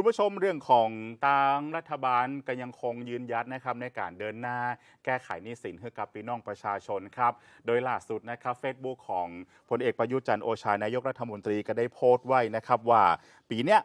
คุณผู้ชมเรื่องของทางรัฐบาลก็ยังคงยืนยัดนะครับในการเดินหน้าแก้ไขหนี้สินให้กับพี่น้องประชาชนครับ โดยล่าสุดนะครับ Facebook ของพลเอกประยุทธ์จันทร์โอชานายกรัฐมนตรีก็ได้โพสต์ไว้นะครับว่า ปีเนี้ย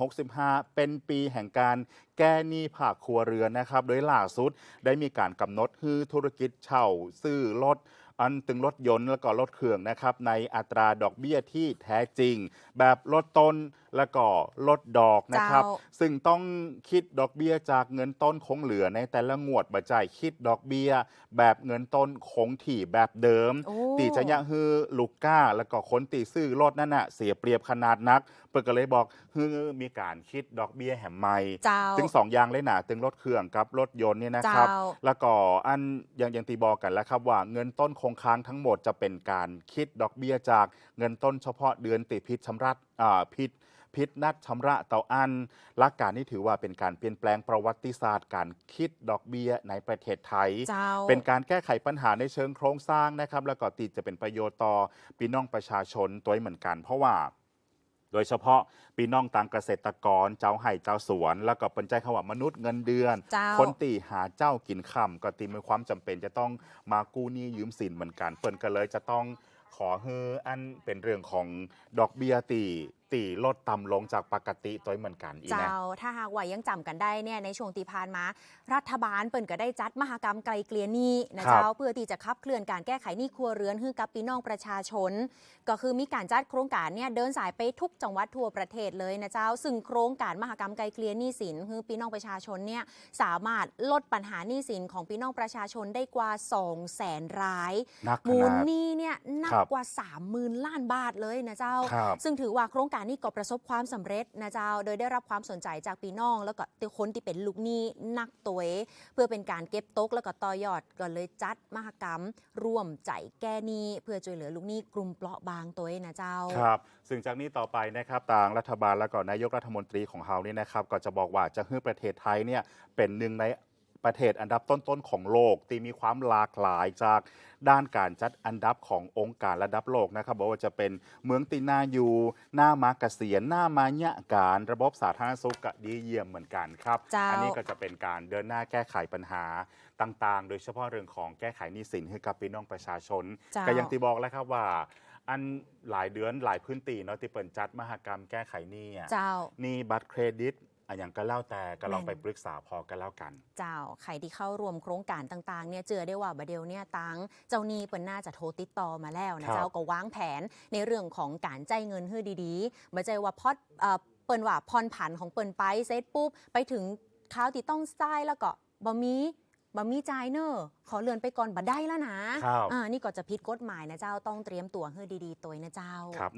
2565 เป็นปีแห่งการแก้หนี้ภาคครัวเรือนนะครับ โดยล่าสุดได้มีการกำหนดให้ธุรกิจเช่าซื้อรถอันตึงรถยนต์แล้วก็รถเครื่องนะครับในอัตราดอกเบี้ยที่แท้จริง แบบลดต้น แล้วก็ลดดอกนะครับเจ้าซึ่งต้องคิดดอกเบี้ยจากเงินต้นคงเหลือในแต่ละงวดบ่จ่ายคิดดอกเบี้ย แบบเงินต้นคงที่แบบเดิมโอ้ตีจะยะฮือลูกก้า แล้วก็คนตีซื้อรถนั่นน่ะเสียเปรียบขนาดนัก เปิดก็เลยบอกฮือมีการคิดดอกเบี้ยแหมใหม่เจ้าถึงสองอย่างเลยนะถึงรถเครื่องกับรถยนต์เนี่ยนะครับเจ้าแล้วก็อันยังยังตีบอกกันแล้วครับว่าเงินต้นคงค้างทั้งหมดจะเป็นการคิดดอกเบี้ยจากเงินต้นเฉพาะเดือนติดพิษชำระอ่า พิษพิษนัดชำระต่ออันหลักการนี้ถือว่าเป็นการเปลี่ยนแปลงประวัติศาสตร์ การคิดดอกเบี้ยในประเทศไทยเจ้าเป็นการแก้ไขปัญหาในเชิงโครงสร้างนะครับ แล้วก็ติดจะเป็นประโยชน์ต่อพี่น้องประชาชนตัวเหมือนกัน เพราะว่าโดยเฉพาะพี่น้องต่างเกษตรกร เจ้าไห่เจ้าสวน แล้วก็เป็นใจคำว่ามนุษย์เงินเดือนเจ้าคนตีหาเจ้ากินคำก็ตีมีความจำเป็นจะต้องมากู้หนี้ยืมสินเหมือนกันเปิ่นก็เลยจะต้อง ขอเฮออันเป็นเรื่องของดอกเบียตี ตีลดต่ำลงจากปกติตัวเหมือนกันอีกนะเจ้าถ้าหากว่ายังจำกันได้เนี่ยในช่วงตีพานมา รัฐบาลเปิ่นก็ได้จัดมหกรรมไกลเกลี่ยหนี้นะครับเจ้าเพื่อที่จะขับเคลื่อนการแก้ไขหนี้ครัวเรือนให้กับพี่น้องประชาชน ก็คือมีการจัดโครงการเนี่ยเดินสายไปทุกจังหวัดทั่วประเทศเลยนะเจ้า ซึ่งโครงการมหกรรมไกลเกลี่ยหนี้สินคือพี่น้องประชาชนเนี่ยสามารถลดปัญหาหนี้สินของพี่น้องประชาชนได้กว่า 2 0 0แสนรายนักขมูลนาดหนี้เนี่ยนักครับกว่า 30,000 ล้านบาทเลยนะเจ้าครับซึ่งถือว่าโครงการนี้ก็ประสบความสำเร็จนะเจ้า โดยได้รับความสนใจจากพี่น้อง แล้วก็คนที่เป็นลูกหนี้นักตัวเพื่อเป็นการเก็บตกแล้วก็ต่อยอดก็เลยจัดมหกรรม ร่วมใจแก้หนี้เพื่อช่วยเหลือลูกหนี้กลุ่มเปราะบางตัวนะเจ้าครับซึ่งจากนี้ต่อไปนะครับทางรัฐบาลและก็นายกรัฐมนตรีของเราเนี่ยนะครับก็จะบอกว่าจะให้ประเทศไทยเนี่ยเป็นหนึ่งใน ประเทศอันดับต้นๆของโลกที่มีความหลากหลายจากด้านการจัดอันดับขององค์การระดับโลกนะครับบอกว่าจะเป็นเมืองตีนาอยู่หน้ามาเกษียณหน้ามาญะการระบบสาธารณสุขก็ดีเยี่ยมเหมือนกันครับเจ้าอันี้ก็จะเป็นการเดินหน้าแก้ไขปัญหาต่างๆ โดยเฉพาะเรื่องของแก้ไขหนี้สินให้กับพี่น้องประชาชนเจ้าก็อยังที่บอกแล้วครับว่าอันหลายเดือนหลายพื้นที่เนาะที่เปิดจัดมหกรรมแก้ไขหนี้อะเจ้าหนี่บัตรเครดิต อะอย่างก็เล่าแต่ก็ลองแม่นไปปรึกษาพอกันแล้วกัน เจ้าใครที่เข้าร่วมโครงการต่างๆเนี่ยเจอได้ว่าบดเดลเนี่ยตังเจ้าหนี้เปิ้นน่าจะโทรติดต่อมาแล้วนะครับเจ้าก็วางแผนในเรื่องของการจ่ายเงินให้ดีๆบ่ใจว่าพอดเอ่อเปิ้นว่าพรผันของเปิ้นไปเสร็จปุ๊บไปถึงคราวที่ต้องจ่ายแล้วก็บ่มีบ่มีจ่ายเนอะขอเลื่อนไปก่อนบ่ได้แล้วนะครับอ่านี่ก็จะผิดกฎหมายนะเจ้าต้องเตรียมตัวให้ดีๆตัวนะเจ้าครับ